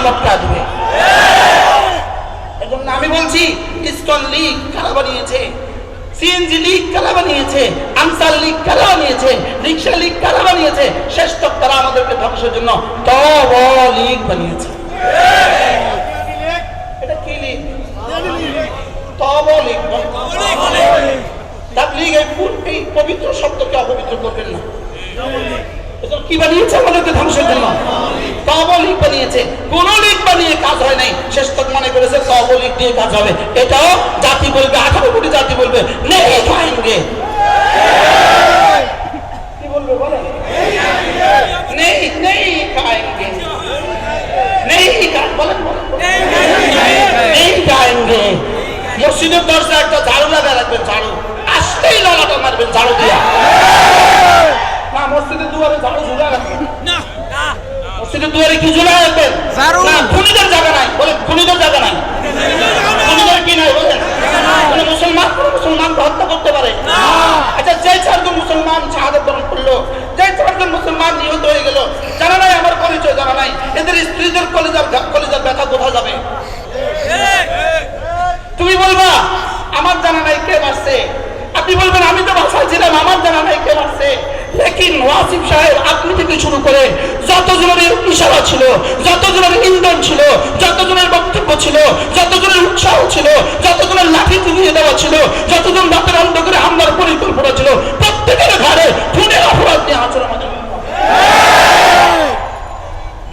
ঘাড় লটকা দিবে এজন্য আমি বলছি ইস্কন লীগ কারা বানিয়েছে সিএনজি লীগ কারা বানিয়েছে আনসার লীগ কারা বানিয়েছে রিক্সা লীগ কারা বানিয়েছে শেষ তক তারা আমাদেরকে ধ্বংসের জন্য তব লীগ বানিয়েছে। এটা কি লীগ তব লীগ তাবলীগ এই পূর্ণ- পবিত্র শব্দকে অপবিত্র করবেন না। কি বানিয়েছে আমাদেরকে ধ্বংসের জন্য? তবলিক বানিয়েছে। কোন লিগ বানিয়ে কাজ হয় নাই। শেষ তক মনে করেছে তবলিক দিয়ে কাজ হবে। এটাও জাতি বলবে, আঠারো কোটি জাতি বলবে, নেই খাएंगे তুমি বলবা, আমার জানা নাই কে মারছে? আপনি বলবেন, আমি তো বাসায় ছিলাম, আমার জানা নাই কে মারছে। ওয়াসিফ সাহেব আপনি থেকে শুরু করে যতজনের ইশারা ছিল, যতজনের ইন্ধন ছিল, যতজনের বক্তব্য ছিল, যতজনের উৎসাহ ছিল, যতজনের লাঠি তুলিয়ে দেওয়া ছিল, যতজন রাতের হামলার পরিকল্পনা ছিল, প্রত্যেকের ঘাড়ে খুনের অপরাধ নিয়ে আচরণ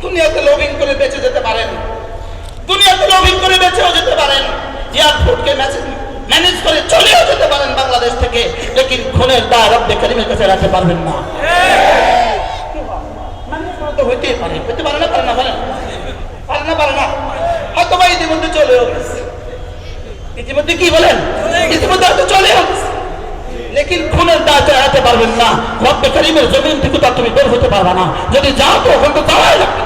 দুনিয়াতে লবিং করে বেঁচে যেতে পারেন। দুনিয়াতে লবিং করে বেঁচেও যেতে পারেন। এয়ারপোর্টকে ম্যানেজ করে চলেও যেতে পারেন বাংলাদেশ থেকে, লেকিন খুনের দায় রব্বে করিমের কাছে রাখতে পারবেন না। হইতেই পারে, হইতে পারে না পারে না, পারে পারে না পারে না। হয়তো বা ইতিমধ্যে চলেও ইতিমধ্যে কি বলেন? ইতিমধ্যে হয়তো চলেও খুনের দায় চালাতে পারবেন না। রব্বে করিমের জমিন থেকে তো তুমি বের হতে পারবে না। যদি যাও তো ওখানে তো যাওয়াই লাগবে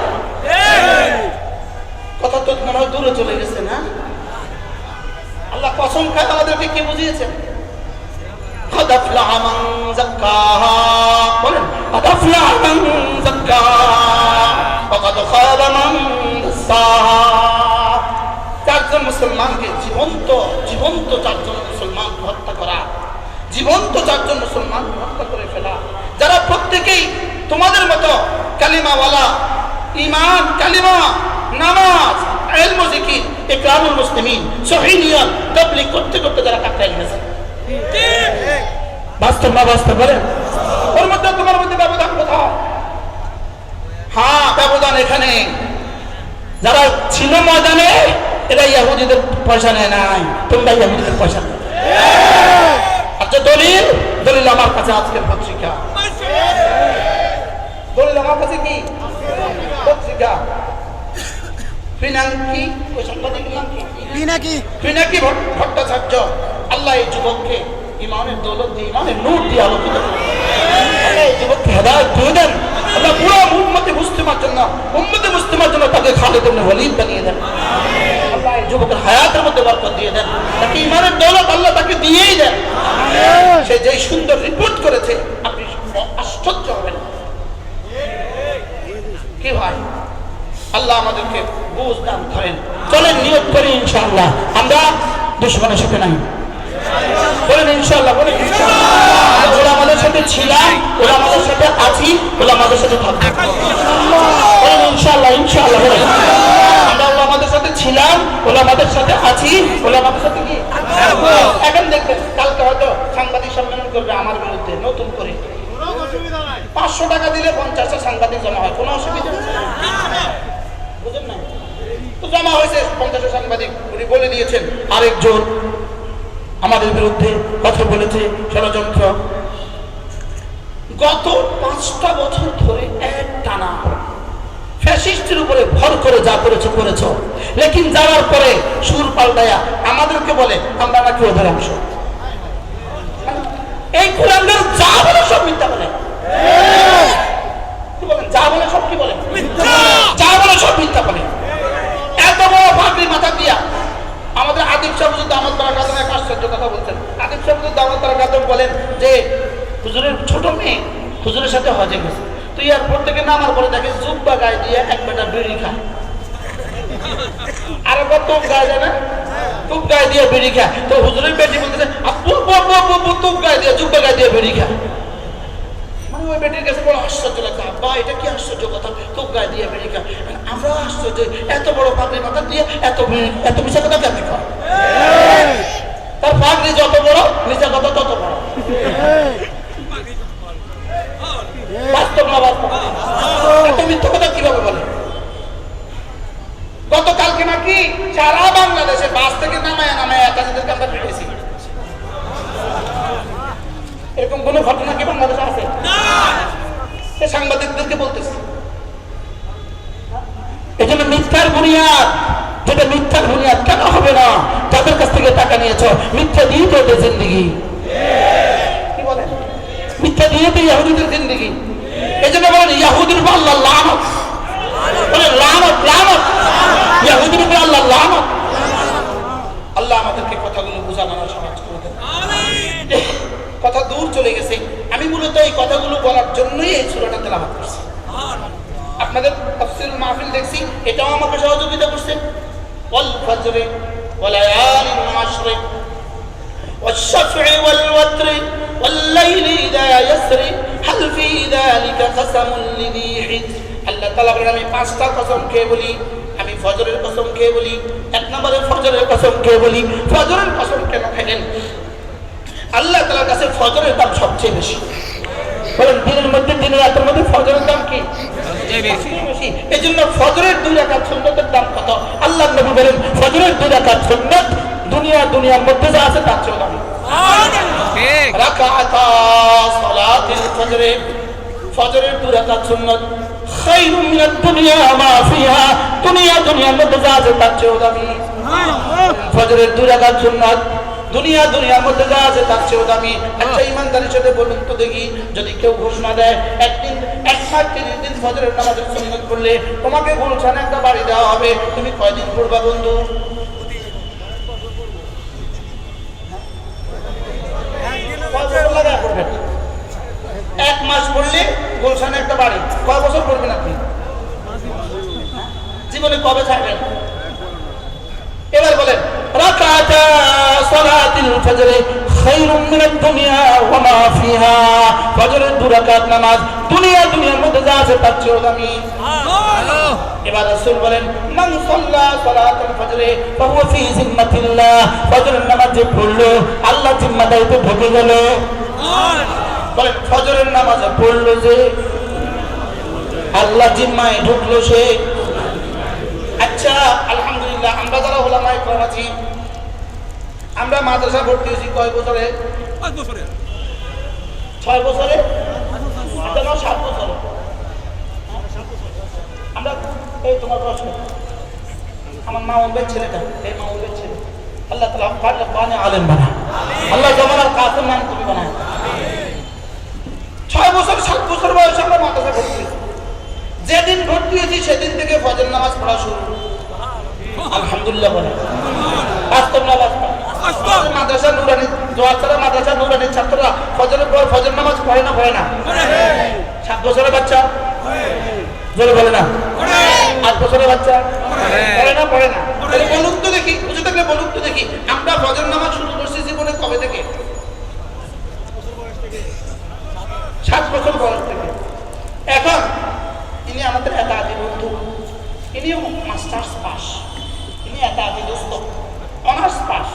কথা তো মনে হয় দূরে চলে গেছে না? আল্লাহ কসম খায় আমাদেরকে কে বুঝিয়েছেন জীবন্ত জীবন্ত চারজন মুসলমান হত্যা করা, জীবন্ত চারজন মুসলমান হত্যা করে ফেলা। যারা প্রত্যেকেই তোমাদের মতো কালিমাওয়ালা ইমান কালিমা, নামাজ এলম জিকির ইকরামুল মুসলিমিন সহিনিয়ত তাবলীগ করতে করতে যারা কাটাই গেছে বাস্তব না বাস্তব বলেন ওর মধ্যে তোমার মধ্যে ব্যবধান কোথাও হ্যাঁ ব্যবধান এখানে। যারা ছিল ময়দানে এরা ইয়াহুদিদের পয়সা নেয় নাই। তোমরা ইয়াহুদিদের পয়সা নেয় আচ্ছা দলিল দলিল আমার কাছে আজকের পত্রিকা। দলিল আমার কাছে কি? পত্রিকা। ফিনাঙ্কি ওই সাংবাদিকের নাম কি? কি পিনাকি ভট্টাচার্য। আল্লাহ এই যুবককে ইমানের দৌলত দিয়ে ইমানের নূর দিয়ে আলোকিত এই যুবককে হেদায়ত দিয়ে দেন। আল্লাহ পুরো উম্মতে মুসলিমার জন্য উম্মতে মুসলিমার জন্য তাকে খালেদ ইবনে ওয়ালিদ বানিয়ে দেন। আল্লাহ এই যুবকের হায়াতের মধ্যে বরকত দিয়ে দেন। তাকে ইমানের দৌলত আল্লাহ তাকে দিয়েই দেন। সে যেই সুন্দর রিপোর্ট করেছে আপনি আশ্চর্য হবেন। কি ভাই? আল্লাহ আমাদেরকে বুঝ চলেন নিয়োগ করি ইনশাআল্লাহ। আমরা দুশ্মনের সাথে নাই। বলেন ইনশাআল্লাহ, বলেন ওরা আমাদের সাথে ছিলাম, ওরা আমাদের সাথে আছি, ওরা আমাদের সাথে থাকবে বলেন ইনশাআল্লাহ ইনশাআল্লাহ, বলেন। আমরা ওরা আমাদের সাথে ছিলাম, ওরা আমাদের সাথে আছি, ওরা আমাদের সাথে কি? এখন দেখবেন, কালকে হয়তো সাংবাদিক সম্মেলন করবে আমার বিরুদ্ধে, নতুন করে। পাঁচশো টাকা দিলে পঞ্চাশটা সাংবাদিক জমা হয়, কোনো অসুবিধা বুঝেন না জমা হয়েছে। পঞ্চাশটা সাংবাদিক, উনি বলে দিয়েছেন, আরেকজন আমাদের বিরুদ্ধে কথা বলেছে, ষড়যন্ত্র। গত পাঁচটা বছর ধরে এক টানা ফ্যাসিস্টের উপরে ভর করে যা করেছ, করেছ। লেকিন যাওয়ার পরে সুর পাল্টায়া আমাদেরকে বলে, আমরা নাকি ওদের অংশ? এই কোরআনদের যা বলে সব মিথ্যা বলে কি বলেন যা বলে সব কি বলে যা বলে সব মিথ্যা বলে এত বড় ফাঁকরি মাথা দিয়া আমাদের আদিব সাহেব যদি দামত তারা কাদম এক আশ্চর্য কথা বলছেন আদিব সাহেব যদি দামত তারা কাদম বলেন যে হুজুরের ছোট মেয়ে হুজুরের সাথে হজে গেছে। তো এয়ারপোর্ট থেকে নামার পরে দেখে জুব্বা গায়ে দিয়ে এক বেটা বিড়ি খায়। আবার তোপ গায়ে যায় না? তুপ গায়ে দিয়ে বেরিয়ে খা তো হুজুরের বেটি বলতেছে তুপ গায়ে দিয়ে জুব্বা গায়ে দিয়ে বেরিয়ে খা মানে ওই বেটির কাছে বড় আশ্চর্য আব্বা এটা কি আশ্চর্য কথা? তুপ গায়ে দিয়ে খা আমরা আশ্চর্য এত বড় পাগড়ি মাথা দিয়ে এত এত মিশা কথা কেমনি তার পাগড়ি যত বড় মিশা কথা তত বড়। বাস্তব বলে? গতকালকে নাকি সারা বাংলাদেশে বাস থেকে নামায় নামায় একাধিদেরকে আমরা পেয়েছি এরকম কোন ঘটনা কি বাংলাদেশে আছে? এ সাংবাদিকদেরকে বলতেছি। এই জন্য মিথ্যার বুনিয়াদ, যেটা মিথ্যার বুনিয়াদ কেন হবে না? যাদের কাছ থেকে টাকা নিয়েছ, মিথ্যা দিয়ে তো জিন্দিগি। কথাগুলো বোঝানোর কথা দূর চলে গেছে। আমি মূলত এই কথাগুলো বলার জন্যই এই সুরাটা তেলাবাদ করছি। আপনাদের তাফসীরুল মাহফিল দেখছি, এটাও আমাকে সহযোগিতা করছে। ওয়াল ফজরে ওয়ালায়ালিন আশরে والشفع والوتر والليل إذا يسري هل في ذلك قسم لذي حجر আল্লাহ তাআলা বলেন আমি পাঁচটা কসম খেয়ে বলি আমি ফজরের কসম খেয়ে বলি এক নম্বরে ফজরের কসম খেয়ে বলি ফজরের কসম কেন খেলেন আল্লাহ তাআলার কাছে ফজরের দাম সবচেয়ে বেশি বলেন দিনের মধ্যে দিনের রাতের মধ্যে ফজরের দাম কি বেশি এই জন্য ফজরের দুই রাকাত সুন্নতের দাম কত আল্লাহ নবী বলেন ফজরের দুই রাকাত সুন্নত দুনিয়া দুনিয়ার মধ্যে যা আছে তার চেয়েও দামি। রাকাতা সালাতিল ফজর। ফজরের দুই রাকাত সুন্নত। খায়রুম মিনাদ দুনিয়া মা ফিহা। দুনিয়া দুনিয়ার মধ্যে যা আছে তার চেয়েও দামি। ফজরের দুই রাকাত সুন্নাত। দুনিয়া দুনিয়ার মধ্যে যা আছে তার চেয়েও দামি। আচ্ছা ইমানদারের সাথে বলুন তো দেখি যদি কেউ ঘোষণা দেয় একদিন এক মাস তিরিশ দিন ফজরের নামাজের সুন্নত করলে তোমাকে গুলশানে একটা বাড়ি দেওয়া হবে। তুমি কয়দিন পড়বা বন্ধু কয় বছর লাগায় পড়বেন? এক মাস পড়লে গুলশানে একটা বাড়ি। কয় বছর পড়বেন আপনি? জীবনে কবে ছাড়বেন? এবার বলেন, রাকাতা সালাতিল রাকাত নামাজ মধ্যে যা আছে বলেন নামাজ যে পড়ল, আল্লাহ ঢুকে গেল। বলেন ফজরের নামাজ পড়ল যে? আল্লাহ জিম্মায় ঢুকলো সে। আচ্ছা আলহামদুলিল্লাহ আমরা যারা ওলামায়ে কেরাম আছি আমরা মাদ্রাসা ভর্তি হয়েছি কয় বছরে? ছয় বছরে? আচ্ছা সাত বছরে। আমরা এই তোমার প্রশ্ন। আমার মা অম্বের ছেলেটা এই মা অম্বের ছেলে। আল্লাহ তালা আলেম বানা আল্লাহ জমানার কাসেম নাম তুমি বানায়। ছয় বছর সাত বছর বয়সে আমরা মাদ্রাসা ভর্তি হয়েছি। যেদিন ভর্তি হয়েছি সেদিন থেকে ফজর নামাজ পড়া শুরু। আলহামদুলিল্লাহ বলে। বাস্তব না বাস্তব? মাদ্রাসা নুরানি জোয়ারছাড়া মাদ্রাসা নুরানির ছাত্ররা ফজরের পর ফজর নামাজ পড়ে না পড়ে না? সাত বছরের বাচ্চা? জোরে বলে না। আট বছরের বাচ্চা? পড়ে। না পড়ে না। বলুন তো দেখি বুঝে থাকলে বলুন তো দেখি আমরা ফজর নামাজ শুরু করছি জীবনে কবে থেকে? সাত বছর বয়স থেকে। এখন ইনি আমাদের একা আদি বন্ধু। ইনি মাস্টার্স পাস। ইনি একা আদি দোস্ত। Honours pass.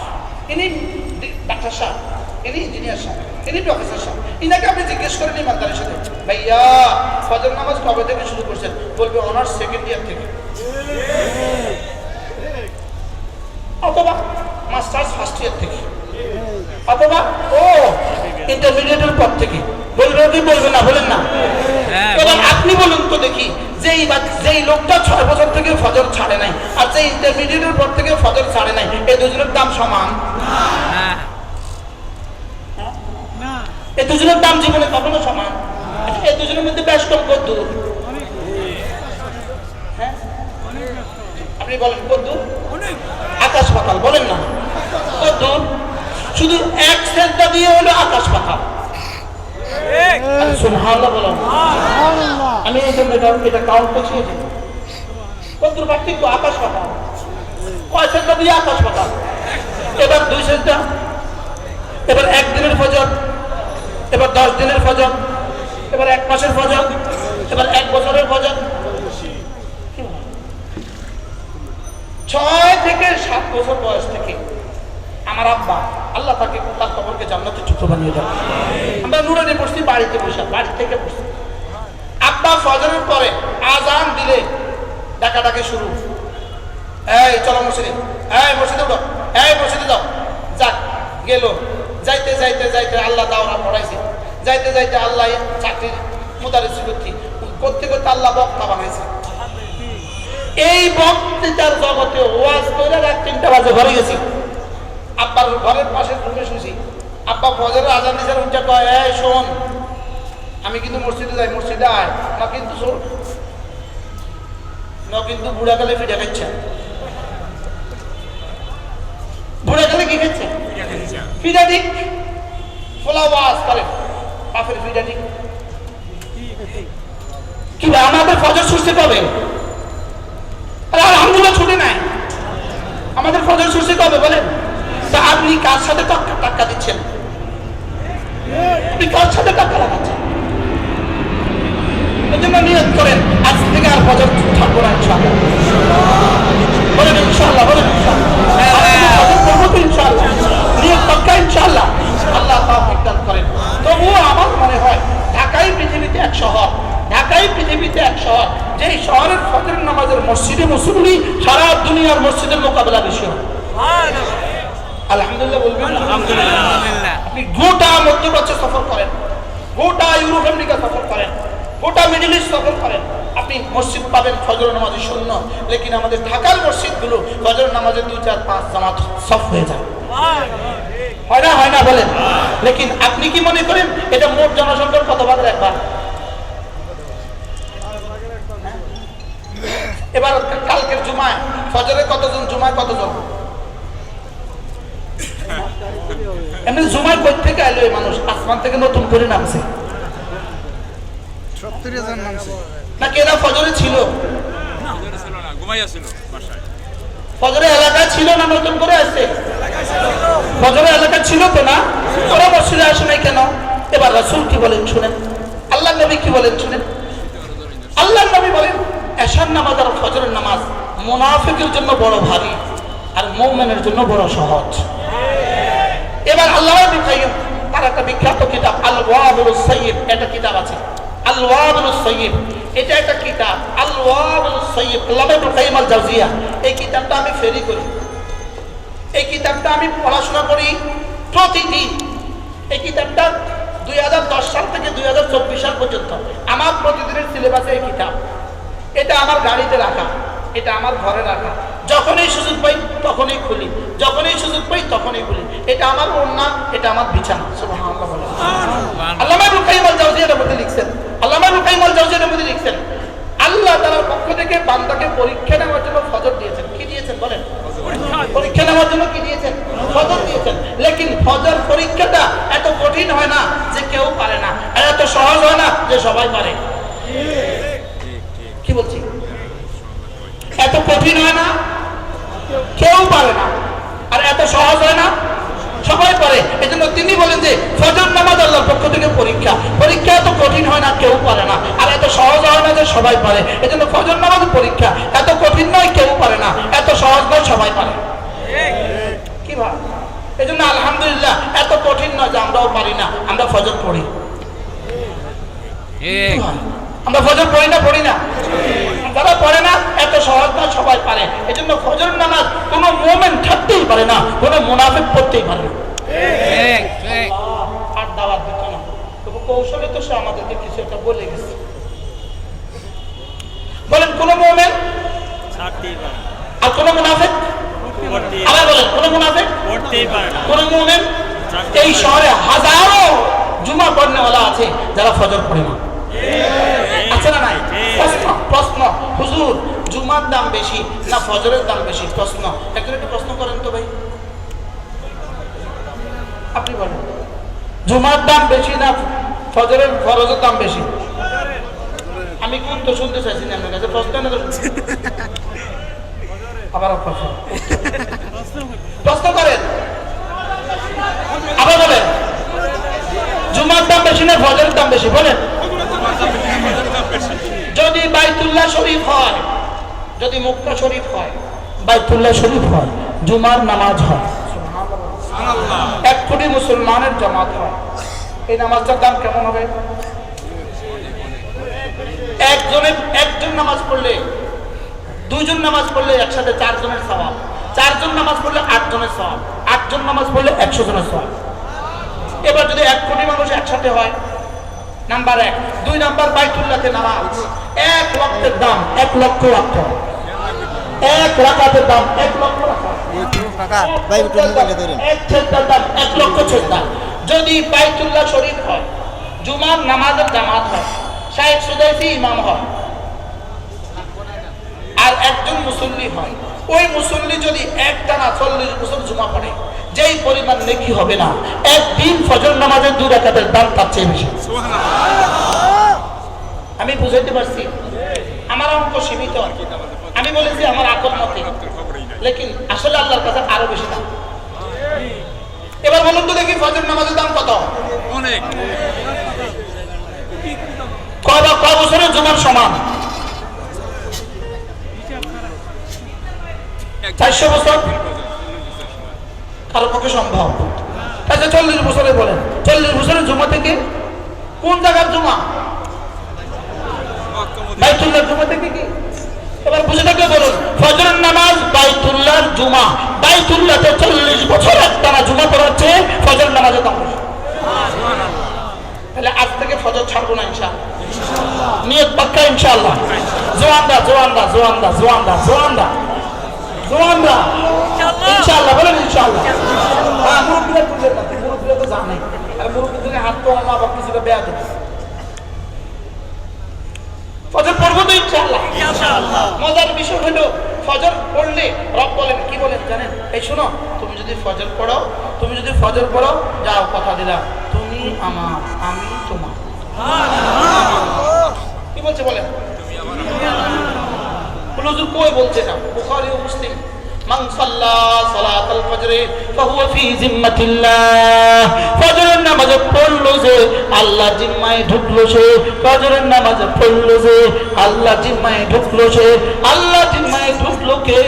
ইনি ডাক্তার সাহেব। ইনি ইঞ্জিনিয়ার সাহেব। ইনি প্রফেসর সাহেব। ইনাকে আপনি জিজ্ঞেস করেন ইমানদারের সাথে। ভাইয়া, ফজর নামাজ কবে থেকে শুরু করছেন? বলবে অনার্স সেকেন্ড ইয়ার থেকে অথবা মাস্টার্স ফার্স্ট ইয়ার থেকে অথবা ও ইন্টারমিডিয়েটের পর থেকে বলবে কি বলবে না বলেন না হ্যাঁ, এবার আপনি বলুন তো দেখি যেই যেই লোকটা ছয় বছর থেকে ফজর ছাড়ে নাই। আর যে ইন্টারমিডিয়েটের পর থেকে ফজর ছাড়ে নাই এই দুজনের দাম সমান? এই দুজনের দাম জীবনে কখনো সমান? এই দুজনের মধ্যে কম কত হ্যাঁ? আপনি বলেন কত আকাশ পাতাল বলেন না। কত শুধু এক সেন্টা দিয়ে হলো আকাশ পাতাল। আমি এই জন্য এটা এটা কাউন্ট করছি কত দূর আকাশ পাতাল কয় সেজদা দিয়ে আকাশ পাতাল এবার দুই সেজদা এবার একদিনের ফজর। এবার দশ দিনের ফজর। এবার এক মাসের ফজর। এবার এক বছরের ফজর। ছয় থেকে সাত বছর বয়স থেকে আমার আব্বা, আল্লাহ তাকে তার কবরকে জান্নাতে টুকরো বানিয়ে দেয় আমরা নুরানি বসছি, বাড়িতে বসে, বাড়ি থেকে পড়ছি আব্বা ফজরের পরে আজান দিলে ডাকাডাকি শুরু। এই, চলো মসজিদে। এই, মসজিদে উঠো। এই, মসজিদে যাও। যাক, গেল। যাইতে যাইতে যাইতে আল্লাহ দাওরা পড়াইছে। যাইতে যাইতে আল্লাহ চাকরির মুদারিস করতে করতে করতে আল্লাহ বক্তা বানাইছে। এই বক্তৃতার জগতে ওয়াজ করে রাত তিনটা বাজে, ঘরে গেছি। আব্বার ঘরের পাশে রুমে শুনছি আব্বা ফজরের আজান দিছে উঠে কয় এ শোন আমি কিন্তু মসজিদে যাই মসজিদে আয়। না কিন্তু শোন না কিন্তু বুড়া কালে ফিরে খাচ্ছে। বুড়া কালে কি খাচ্ছে? ফিরা দিক ফোলা ওয়াজ করে। বাপের ফিরা দিক কি আমাদের ফজর সুস্থ পাবে আরে আলহামদুলিল্লাহ ছুটি নাই আমাদের ফজর সুস্থ হবে বলেন তা আপনি কার সাথে টাক্কা দিচ্ছেন? আপনি কার সাথে টাক্কা লাগাচ্ছেন? তবুও আমার মনে হয়, ঢাকাই পৃথিবীতে এক শহর, ঢাকাই পৃথিবীতে এক শহর, যেই শহরের ফজর নামাজের মসজিদে মুসল্লি সারা দুনিয়ার মসজিদের মোকাবেলা বেশি হয় আলহামদুলিল্লাহ বলবেন আপনি গোটা মধ্যপ্রাচ্য সফর করেন। গোটা ইউরোপ আমেরিকা সফর করেন। গোটা মিডিল ইস্ট সফর করেন। আপনি মসজিদ পাবেন ফজর নামাজে শূন্য। লেকিন আমাদের ঢাকার মসজিদগুলো ফজর নামাজে দুই চার পাঁচ জামাত সফ হয়ে যায়। হয় না হয় না বলেন? লেকিন আপনি কি মনে করেন এটা মোট জনসংখ্যার কত ভাগের একবার? এবার কালকের জুমায় ফজরে কতজন জুমায় কতজন? এমনি জুমায় কই থেকে আইলো এই মানুষ আসমান থেকে নতুন করে নামছে। নাকি এরা ফজরে ছিল? ফজরে এলাকায় ছিল না নতুন করে আসছে? ফজরে এলাকা ছিল তো না? ওরা মসজিদে আসে নাই কেন? এবার রাসূল কি বলেন শুনেন? আল্লাহ নবী কি বলেন শুনেন? আল্লাহ নবী বলেন এশার নামাজ আর ফজরের নামাজ মুনাফিকের জন্য বড় ভারী আর মৌমেনের জন্য বড় সহজ। এবার আল্লাহ তার একটা বিখ্যাত কিতাব আল ওয়াবুল সাইয়্যিব এটা কিতাব আছে। আল ওয়াবুল সাইয়্যিব এটা একটা কিতাব আল ওয়াবুল সাইয়্যিব আল্লামা ইবনে কাইয়্যিম আল জাওজিয়া এই কিতাবটা আমি ফেরি করি। এই কিতাবটা আমি পড়াশোনা করি প্রতিদিন। এই কিতাবটা দুই হাজার দশ সাল থেকে দুই হাজার চব্বিশ সাল পর্যন্ত। আমার প্রতিদিনের সিলেবাসে এই কিতাব। এটা আমার গাড়িতে রাখা। এটা আমার ঘরে রাখা। যখনই সুযোগ পাই তখনই খুলি। যখনই সুযোগ পাই তখনই খুলি। এটা আমার ওড়না এটা আমার বিছানা। আল্লামা আল মধ্যে লিখছেন। আল্লামা আল মধ্যে লিখছেন আল্লাহ পক্ষ থেকে বান্দাকে পরীক্ষা নেওয়ার জন্য ফজর দিয়েছেন। কি দিয়েছেন বলেন? পরীক্ষা। নেওয়ার জন্য কি দিয়েছেন? ফজর দিয়েছেন। লেকিন ফজর পরীক্ষাটা এত কঠিন হয় না যে কেউ পারে না। আর এত সহজ হয় না যে সবাই পারে। কি বলছি? এত কঠিন হয় না? কেউ পারে না। আর এত সহজ হয় না? সবাই পারে। এই জন্য তিনি বলেন যে ফজর নামাজ আল্লাহর পক্ষ থেকে পরীক্ষা। পরীক্ষা এত কঠিন হয় না কেউ পারে না। আর এত সহজ হয় না যে সবাই পারে। এই জন্য ফজর নামাজ পরীক্ষা এত কঠিন নয় কেউ পারে না। এত সহজ নয় সবাই পারে। কি ভাব? এই জন্য আলহামদুলিল্লাহ এত কঠিন নয় যে আমরাও পারি না। আমরা ফজর পড়ি। আমরা ফজর পড়ি না পড়ি না? যারা পড়ে না এত সহজ না সবাই পারে। এই জন্য ফজর নামাজ কোনো মোমেন্ট থাকতেই পারে না কোনো মুনাফিক পড়তেই পারে না। ঠিক ঠিক আর দাওয়াত দিত না। তবু কৌশলে তো সে আমাদেরকে কিছু একটা বলে গেছে। বলেন কোন মোমেন ছাড়তেই পারে না। আর কোন মুনাফিক? আবার বলেন কোন মুনাফিক? পড়তেই পারে না। কোন মোমেন এই শহরে হাজারো জুমা পড়নেওয়ালা আছে যারা ফজর পড়ে না। আছে না নাই? প্রশ্ন, হুজুর, জুমার দাম বেশি না ফজরের দাম বেশি? প্রশ্ন। একজন একটু প্রশ্ন করেন তো ভাই। আপনি বলেন। জুমার দাম বেশি না ফজরের ফরজের দাম বেশি? আমি কোন তো শুনতে চাইছি না আপনার কাছে। প্রশ্ন না আবার প্রশ্ন। প্রশ্ন করেন। আবার বলেন। জুমার দাম বেশি না ফজরের দাম বেশি? বলেন। যদি বাইতুল্লাহ শরীফ হয় যদি মুক্তা শরীফ হয় বাইতুল্লাহ শরীফ হয় জুমার নামাজ হয়। এক কোটি মুসলমানের জামাত হয়। এই নামাজটার দাম কেমন হবে? একজনে একজন নামাজ পড়লে দুইজন নামাজ পড়লে একসাথে চারজনের স্বভাব চারজন নামাজ পড়লে আটজনের স্বভাব আটজন নামাজ পড়লে একশো জনের স্বভাব এবার যদি এক কোটি মানুষ একসাথে হয় নাম্বার এক। দুই নাম্বার বাইতুল্লাহতে নামাজ। এক লক্ষের দাম এক লক্ষ লক্ষ এক রাকাতের দাম এক লক্ষ এক লক্ষ যদি বাইতুল্লাহ শরীফ হয় জুমার নামাজের জামাত হয় শাহেদ সুদাইসি ইমাম হয় আর একজন মুসল্লি হয় ওই মুসল্লি যদি এক টানা চল্লিশ বছর জুমা পড়ে যেই পরিমাণ নেকি হবে না একদিন ফজর নামাজের দু রাকাতের দাম তার চেয়ে বেশি। আমি বুঝাইতে পারছি আমার অঙ্ক সীমিত। আমি বলেছি আমার আকল মতে। লেকিন আসলে আল্লাহর কাছে আরও বেশি দাম। এবার বলুন তো দেখি ফজর নামাজের দাম কত? অনেক। কয় বা কয় বছরের জমার সমান? চারশো বছর? কারও পক্ষে সম্ভব। আচ্ছা চল্লিশ বছরে বলেন। চল্লিশ বছরের জমা থেকে? কোন জায়গার জমা? বাইতুল্লাহতে চল্লিশ বছর একটানা জুমা আজ থেকে ফজর ছাড়বো না ইনশাআল্লাহ। নিয়ত পাক্কা ইনশাআল্লাহ। জোয়ানদা জোয়ানদা জোয়ানদা জোয়ানদা জোয়ানদা। ইনশাআল্লাহ। বলেন ইনশাআল্লাহ। হ্যাঁ মুরব্বীরা বুঝলেন না মুরব্বীরা তো জানে। আর মুরব্বীদের হাত তো আমার বা কিছুটা বেয়া দেবে ফজর পড়ব তো ইনশাআল্লাহ। মজার বিষয় হলো ফজর পড়লে রব বলেন কি বলেন জানেন? এই শোনো তুমি যদি ফজর পড়ো তুমি যদি ফজর পড়ো যাও কথা দিলাম। তুমি আমার আমি তোমার। কি বলছে বলেন? বলে হুজুর কই বলছে না? বুখারী ও মুসলিম। মান সাল্লা সালাতাল ফজর ফাহুয়া ফি জিম্মাতিল্লাহ। ফজরের নামাজ পড়ল যে আল্লাহ জিম্মায় ঢুকলো সে। ফজরের নামাজ পড়ল যে আল্লাহ জিম্মায় ঢুকলো সে। আল্লাহ জিম্মায় ঢুকলো কে?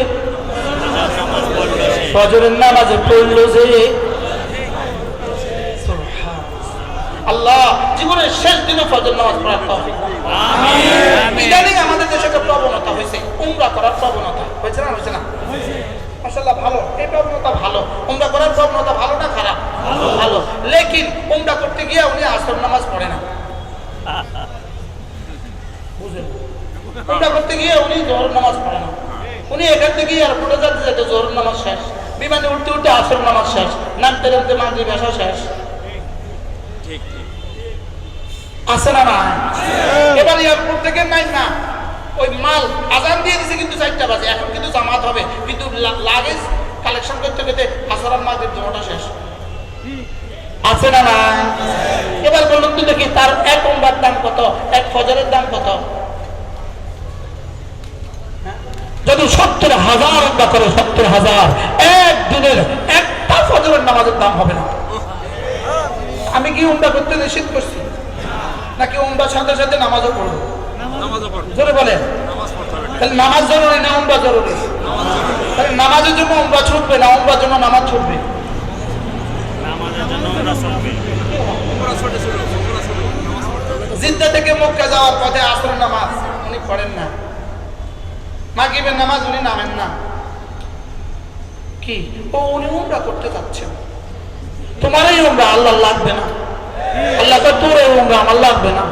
ফজরের নামাজ পড়ল যে। আল্লাহ জীবনের শেষ দিনে ফজর নামাজ পড়ার তৌফিক করুন। ইদানিং আমাদের দেশে একটা প্রবণতা হয়েছে উমরা করার প্রবণতা। হয়েছে না হয়েছে না? মাশাআল্লাহ ভালো। এই প্রবণতা ভালো। উমরা করার প্রবণতা ভালো না খারাপ? ভালো। লেকিন উমরা করতে গিয়ে উনি আসর নামাজ পড়ে না। বুঝলেন? উমরা করতে গিয়ে উনি জোহর নামাজ পড়ে না। উনি এখান থেকে এয়ারপোর্টে যেতে যেতে জোহর নামাজ শেষ। বিমানে উঠতে উঠতে আসর নামাজ শেষ। নামতে নামতে মাগরিব আসা শেষ। আছে না না এবার এয়ারপোর্ট থেকে নাই না। ওই মাল আজান দিয়ে দিছে কিন্তু চারটা বাজে, এখন কিন্তু জামাত হবে। কিন্তু লাগেজ কালেকশন করতে করতে আসরার মাঝে জমাটা শেষ। আছে না না এবার বলুন তো দেখি, তার এক উমরার দাম কত, এক ফজরের দাম কত? যদি সত্তর হাজার উমরা করে, সত্তর হাজার, এক দিনের একটা ফজরের নামাজের দাম হবে না। আমি কি উমরা করতে নিষেধ করছি? নাকি উমরার সাথে সাথে নামাজও পড়বে? জোরে বলেন। নামাজ পড়তে হবে। তাহলে নামাজ জরুরি না উমরা জরুরি? তাহলে নামাজের জন্য উমরা ছুটবে না উমরার জন্য নামাজ ছুটবে? আমাদের জন্য ওরা চলবে ওরা ছোট ছোট ওরা ছোট নামাজ পড়তে হবে। জিদ্দা থেকে মক্কা যাওয়ার পথে আসর নামাজ উনি পড়েন না। নামাজ উনি নামেন না। কি? ও উনি উমরা করতে যাচ্ছেন। তোমার এই উমরা আল্লাহ লাগবে না। আল্লাহ তো তোর এই উমরা আমার লাগবে না।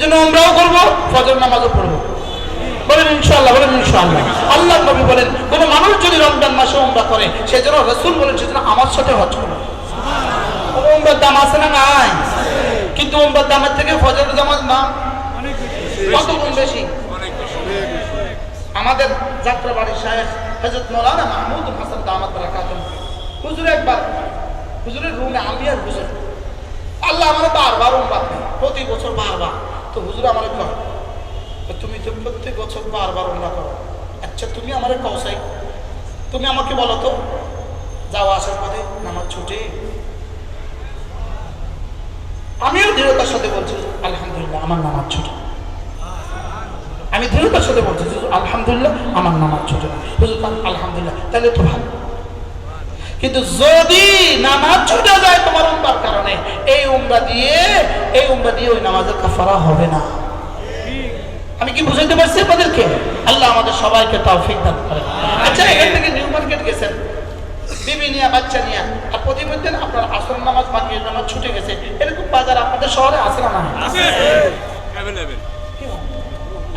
জন্য আমরাও করব ফজর নামাজও পড়ব। বলেন ইনশাআল্লাহ বলেন ইনশাআল্লাহ। আল্লাহ নবী বলেন, কোনো মানুষ যদি রমজান মাসে উমরা করে সেজন্য রসুল বলেন সেজন্য আমার সাথে হজ করো। উমরার দাম আছে না নাই? কিন্তু উমরার দামের থেকে ফজর নামাজ নাম কত গুণ বেশি? আমাদের যাত্রা বাড়ির সাহেব হজরত মৌলানা মাহমুদ হাসান দামাত বারাকাতুম হুজুর একবার, হুজুরের রুমে আমি আর হুজুর আল্লাহ আমার বারবার উম্বাদ নেই প্রতি বছর বারবার। তো হুজুর আমার কয় তুমি তো প্রত্যেক বছর বারবার ওমরা করো। আচ্ছা তুমি আমারে কৌসাই তুমি আমাকে বলো তো যাওয়া আসার পথে নামাজ ছুটে। আমিও দৃঢ়তার সাথে বলছি, আলহামদুলিল্লাহ, আমার নামাজ ছুটে। আমি দৃঢ়তার সাথে বলছি আলহামদুলিল্লাহ, আমার নামাজ ছুটে। হুজুর আলহামদুলিল্লাহ, তাহলে তো ভালো। কিন্তু যদি নামাজ ছুটে যায় তোমার উমরার কারণে এই উমরা দিয়ে এই উমরা দিয়ে ওই নামাজের কাফারা হবে না। আমি কি বুঝাইতে পারছি আপনাদেরকে? আল্লাহ আমাদের সবাইকে তৌফিক দান করে আচ্ছা এখান থেকে নিউ মার্কেট গেছেন। বিবি নিয়ে বাচ্চা নিয়ে। আর প্রতিদিন আপনার আসর নামাজ মাগরিব নামাজ ছুটে গেছে। এরকম বাজার আপনাদের শহরে আছে না না আছে।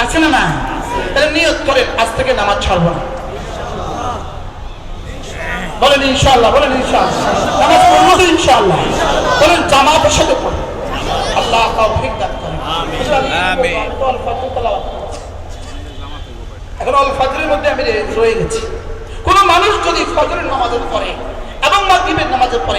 আছে না না তাহলে নিয়ত করেন আজ থেকে নামাজ ছাড়বো না। বলেন ইনশাআল্লাহ বলেন ইনশাআল্লাহ। নামাজ বলেন জামাতের সাথে আল্লাহ এখন অল ফজরের মধ্যে আমি রয়ে গেছি। কোন মানুষ যদি ফজরের নামাজের পরে এবং মাগরিবের নামাজের পরে